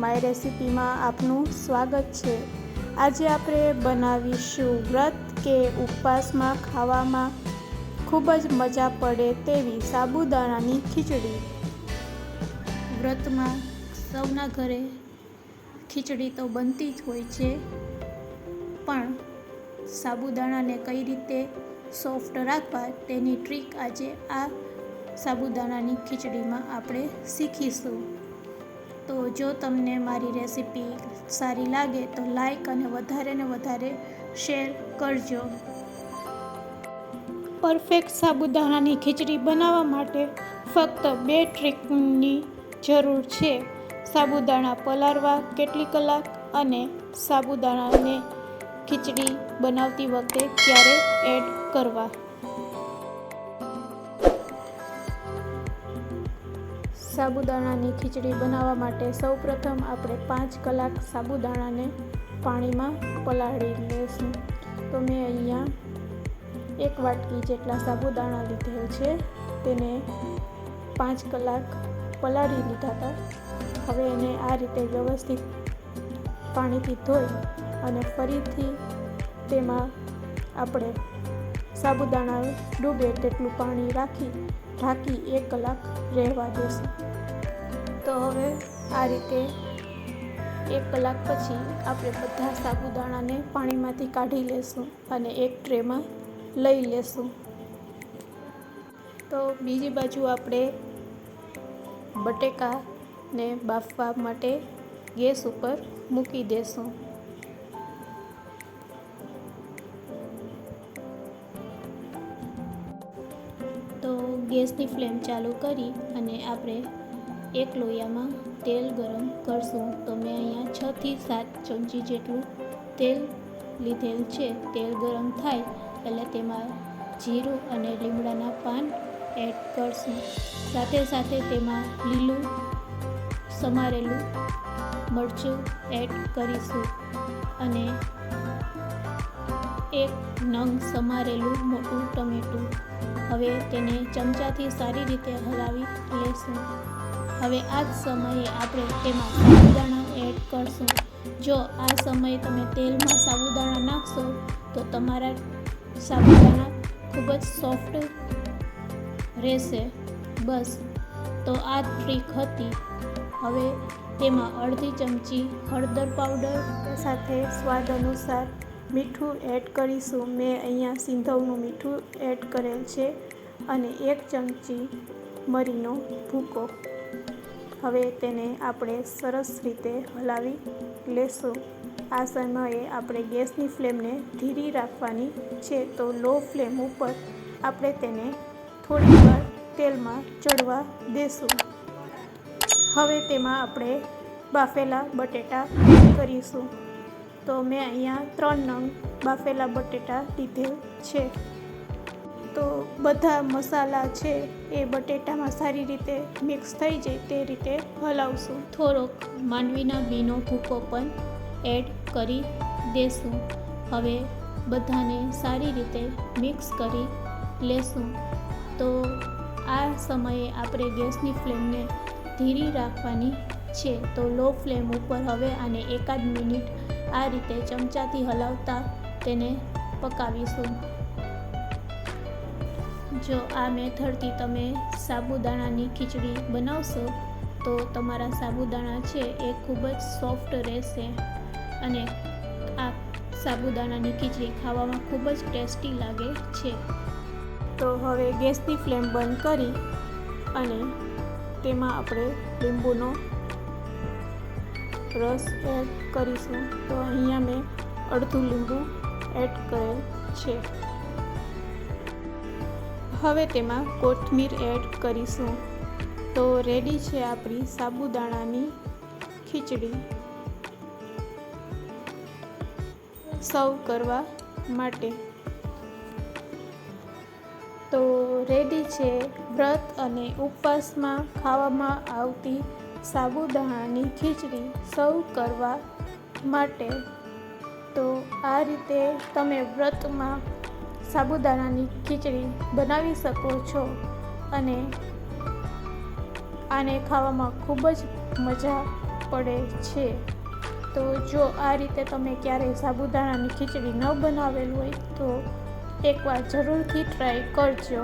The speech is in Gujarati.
માય રેસિપીમાં આપનું સ્વાગત છે. આજે આપણે બનાવીશું વ્રત કે ઉપવાસમાં ખાવામાં ખૂબ જ મજા પડે તેવી સાબુદાણાની ખીચડી. વ્રતમાં સૌના ઘરે ખીચડી તો બનતી જ હોય છે, પણ સાબુદાણાને કઈ રીતે સોફ્ટ રાખવા તેની ટ્રીક આજે આ સાબુદાણાની ખીચડીમાં આપણે શીખીશું. તો જો તમને મારી રેસિપી સારી લાગે તો લાઈક અને વધારે ને વધારે શેર કરજો. પરફેક્ટ સાબુદાણાની ખીચડી બનાવવા માટે ફક્ત બે ટ્રીકની જરૂર છે. સાબુદાણા પલાળવા કેટલી કલાક અને સાબુદાણાને ખીચડી બનાવતી વખતે ક્યારે એડ કરવા? સાબુદાણાની ખીચડી બનાવવા માટે સૌપ્રથમ આપણે પાંચ કલાક સાબુદાણાને પાણીમાં પલાળી લઈશું તો મેં અહીંયા એક વાટકી જેટલા સાબુદાણા લીધેલ છે. તેને પાંચ કલાક પલાળી લીધા હતા. હવે એને આ રીતે વ્યવસ્થિત પાણીથી ધોઈ અને ફરીથી તેમાં આપણે સાબુદાણા ડૂબે તેટલું પાણી રાખી, ઢાંકી એક કલાક રહેવા દેશું. તો હવે આ રીતે એક કલાક પછી આપણે બધા સાબુદાણાને પાણીમાંથી કાઢી લેશું અને એક ટ્રેમાં લઈ લેશું. તો બીજી બાજુ આપણે બટેકાને બાફવા માટે ગેસ ઉપર મૂકી દેશું. ગેસની ફ્લેમ ચાલુ કરી અને આપણે એક લોયામાં તેલ ગરમ કરશું. તો મેં અહીંયા છથી સાત ચમચી જેટલું તેલ લીધેલ છે. તેલ ગરમ થાય એટલે તેમાં જીરું અને લીમડાના પાન એડ કરશું. સાથે સાથે તેમાં લીલું સમારેલું મરચું એડ કરીશું અને એક નંગ સમારેલું મોટું ટમેટું હવે તેને ચમચાથી સારી રીતે હલાવી લેશું. હવે આ જ સમયે આપણે તેમાં સાબુદાણા એડ કરશું. જો આ સમયે તમે તેલમાં સાબુદાણા નાખશો, તો તમારા સાબુદાણા ખૂબ જ સોફ્ટ રહેશે. બસ, તો આ ટ્રીક હતી. હવે તેમાં અડધી ચમચી હળદર પાવડર સાથે સ્વાદ અનુસાર મીઠું એડ કરીશું. મેં અહીંયા સિંધવનું મીઠું એડ કરેલ છે અને એક ચમચી મરીનો ભૂકો. હવે તેને આપણે સરસ રીતે હલાવી લેશું. આ સમયે આપણે ગેસની ફ્લેમને ધીરી રાખવાની છે તો લો ફ્લેમ ઉપર આપણે તેને થોડીવાર તેલમાં ચડવા દેશું. હવે તેમાં આપણે બાફેલા બટેટા કરીશું. તો મેં અહીંયા ત્રણ નંગ બાફેલા બટેટા લીધેલ છે. તો બધા મસાલા છે એ બટેટામાં સારી રીતે મિક્સ થઈ જાય તે રીતે હલાવશું. થોડોક માંડવીના બીનો ભૂકો પણ એડ કરી દેશું. હવે બધાને સારી રીતે મિક્સ કરી લેશું. તો આ સમયે આપણે ગેસની ફ્લેમને ધીરી રાખવાની છે. તો લો ફ્લેમ ઉપર હવે આને એકાદ મિનિટ આ રીતે ચમચાથી હલાવતા તેને પકાવીશું. જો આ મેથડથી તમે સાબુદાણાની ખીચડી બનાવશો, તો તમારા સાબુદાણા છે એ ખૂબ જ સોફ્ટ રહેશે અને આ સાબુદાણાની ખીચડી ખાવામાં ખૂબ જ ટેસ્ટી લાગે છે. તો હવે ગેસની ફ્લેમ બંધ કરી અને તેમાં આપણે લીંબુનો રસ એડ કરીશું. તો અહીંયા મેં અડધું લીંબુ એડ કરેલ છે. હવે તેમાં કોથમીર એડ કરીશું. તો રેડી છે આપણી સાબુદાણાની ખીચડી. સર્વ કરવા માટે. તો રેડી છે. વ્રત અને ઉપવાસમાં ખાવામાં આવતી સાબુદાણાની ખીચડી સર્વ કરવા માટે. તો આ રીતે તમે વ્રતમાં સાબુદાણાની ખીચડી બનાવી શકો છો અને આને ખાવામાં ખૂબ જ મજા પડે છે. તો જો આ રીતે તમે ક્યારેય સાબુદાણાની ખીચડી ન બનાવેલ હોય તો એકવાર જરૂરથી ટ્રાય કરજો.